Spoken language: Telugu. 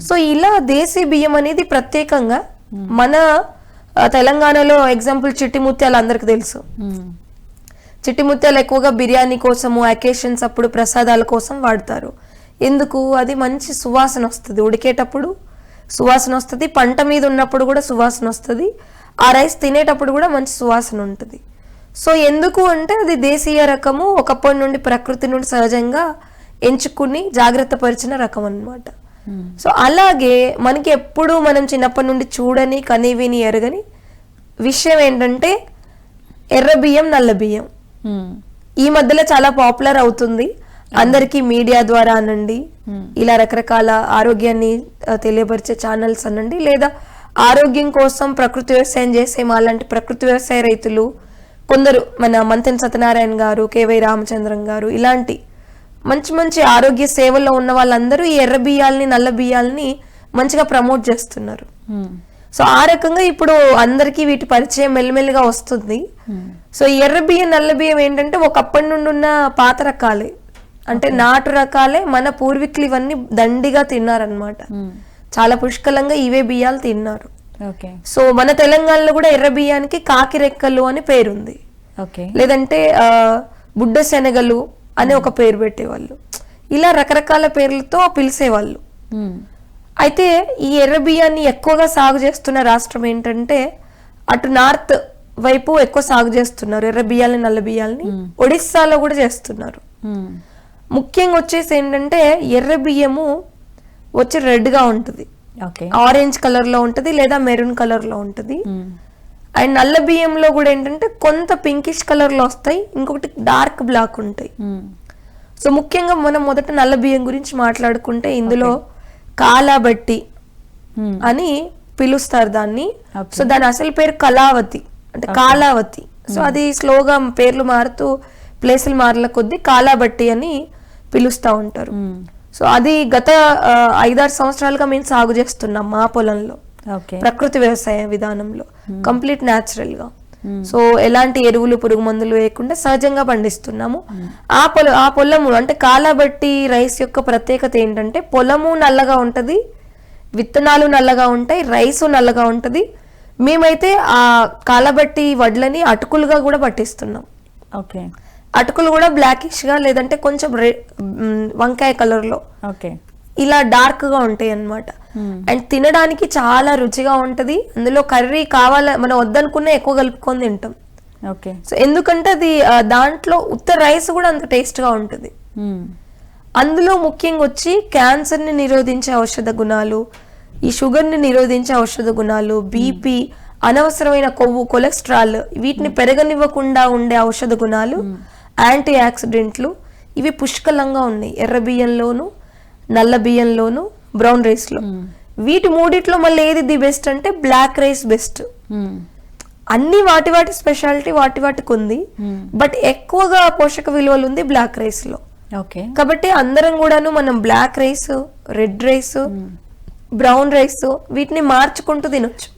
సో ఇలా దేశీ బియ్యం అనేది ప్రత్యేకంగా మన ఆ, తెలంగాణలో ఎగ్జాంపుల్ చిట్టి ముత్యాలు అందరికి తెలుసు. మ్మ్. చిట్టి ముత్యాలు ఎక్కువగా బిర్యానీ కోసము అకేషన్స్ అప్పుడు ప్రసాదాల కోసం వాడతారు. ఎందుకు? అది మంచి సువాసన వస్తుంది. ఉడికేటప్పుడు సువాసన వస్తుంది. పంట మీద ఉన్నప్పుడు కూడా సువాసన వస్తుంది. ఆ రైస్ తినేటప్పుడు కూడా మంచి సువాసన ఉంటుంది. సో ఎందుకు అంటే అది దేశీయ రకము ఒకప్పటి నుండి ప్రకృతి నుండి సహజంగా ఎంచుకుని జాగ్రత్త పరిచిన రకం అన్నమాట. మ్మ్. సో అలాగే మనకి ఎప్పుడు మనం చిన్నప్పటి నుండి చూడని కనివిని ఎరగని విషయం ఏంటంటే ఎర్ర బియ్యం నల్ల బియ్యం. ఈ మధ్యలో చాలా పాపులర్ అవుతుంది. అందరికీ మీడియా ద్వారా అనండి. ఇలా రకరకాల ఆరోగ్యాన్ని తెలియపరిచే ఛానల్స్ అనండి. లేదా ఆరోగ్యం కోసం ప్రకృతి వ్యవసాయం చేసే మాలాంటి ప్రకృతి వ్యవసాయ రైతులు కొందరు మన మంతెన్ సత్యనారాయణ గారు కేవై రామచంద్రన్ గారు ఇలాంటి మంచి మంచి ఆరోగ్య సేవల్లో ఉన్న వాళ్ళందరూ ఈ ఎర్ర బియ్యాల్ని నల్ల బియ్యాల్ని మంచిగా ప్రమోట్ చేస్తున్నారు. సో ఆ రకంగా ఇప్పుడు అందరికీ వీటి పరిచయం మెల్లిమెల్లిగా వస్తుంది. సో ఈ ఎర్ర బియ్యం నల్ల బియ్యం ఏంటంటే ఒకప్పటి నుండి ఉన్న పాత రకాలే. అంటే నాటు రకాలే మన పూర్వీకులు ఇవన్నీ దండిగా తిన్నారనమాట. చాలా పుష్కలంగా ఇవే బియ్యాలు తిన్నారు. ఓకే. సో మన తెలంగాణలో కూడా ఎర్ర బియ్యానికి కాకి రెక్కలు అని పేరుంది. ఓకే. లేదంటే బుడ్డ శనగలు అని ఒక పేరు పెట్టేవాళ్ళు. ఇలా రకరకాల పేర్లతో పిలిచేవాళ్ళు. అయితే ఈ ఎర్ర బియ్యాన్ని ఎక్కువగా సాగు చేస్తున్న రాష్ట్రం ఏంటంటే అటు నార్త్ వైపు ఎక్కువ సాగు చేస్తున్నారు ఎర్ర బియ్యాలని నల్ల బియ్యాలని. ఒడిస్సాలో కూడా చేస్తున్నారు. ముఖ్యంగా వచ్చేసి ఏంటంటే ఎర్ర బియ్యము వచ్చి రెడ్గా ఉంటుంది ఆరెంజ్ కలర్లో ఉంటుంది లేదా మెరూన్ కలర్లో ఉంటుంది. అండ్ నల్ల బియ్యంలో కూడా ఏంటంటే కొంత పింకిష్ కలర్లో వస్తాయి ఇంకొకటి డార్క్ బ్లాక్ ఉంటాయి. సో ముఖ్యంగా మనం మొదట నల్ల బియ్యం గురించి మాట్లాడుకుంటే ఇందులో కాలాబట్టి మ్మ్. అని పిలుస్తారు దాన్ని. సో దాని అసలు పేరు కళావతి అంటే కాలావతి సో అది స్లోగా పేర్లు మారుతూ ప్లేసులు మారల కొద్దీ కాలాబట్టి అని పిలుస్తూ ఉంటారు. సో అది గత ఐదారు సంవత్సరాలుగా మేము సాగు చేస్తున్నాం మా పొలంలో ప్రకృతి వ్యవసాయ విధానంలో కంప్లీట్ న్యాచురల్గా మ్మ్. సో ఎలాంటి ఎరువులు పురుగు మందులు వేయకుండా సహజంగా పండిస్తున్నాము. ఆ పొల ఆ పొలము అంటే కాలాబట్టి రైస్ యొక్క ప్రత్యేకత ఏంటంటే పొలము నల్లగా ఉంటది విత్తనాలు నల్లగా ఉంటాయి రైసు నల్లగా ఉంటది. మేమైతే ఆ కాలబట్టి వడ్లని అటుకులుగా కూడా పట్టిస్తున్నాం. ఓకే అటుకులు కూడా బ్లాకిష్గా లేదంటే కొంచెం వంకాయ కలర్లో ఓకే ఇలా డార్క్గా ఉంటాయి అన్నమాట మ్మ్. అండ్ తినడానికి చాలా రుచిగా ఉంటది. అందులో కర్రీ కావాల మనం వద్దనుకున్న ఎక్కువ కలుపుకొని తింటాం. ఓకే. సో ఎందుకంటే అది దాంట్లో ఉత్త రైస్ కూడా అంత టేస్ట్గా ఉంటుంది. అందులో ముఖ్యంగా వచ్చి క్యాన్సర్ని నిరోధించే ఔషధ గుణాలు ఈ షుగర్ని నిరోధించే ఔషధ గుణాలు బీపీ అనవసరమైన కొవ్వు కొలెస్ట్రాల్ వీటిని పెరగనివ్వకుండా ఉండే ఔషధ గుణాలు యాంటీ ఆక్సిడెంట్లు ఇవి పుష్కలంగా ఉన్నాయి. ఎర్ర బియ్యంలోను నల్ల బియ్యంలోను బ్రౌన్ రైస్లో వీటి మూడిట్లో మళ్ళీ ఏది ది బెస్ట్ అంటే బ్లాక్ రైస్ బెస్ట్. అన్ని వాటి వాటి స్పెషాలిటీ వాటి వాటికి ఉంది. బట్ ఎక్కువగా పోషక విలువలు ఉంది బ్లాక్ రైస్లో ఓకే. కాబట్టి అందరం కూడాను మనం black rice red rice brown rice వీటిని మార్చుకుంటూ తినొచ్చు.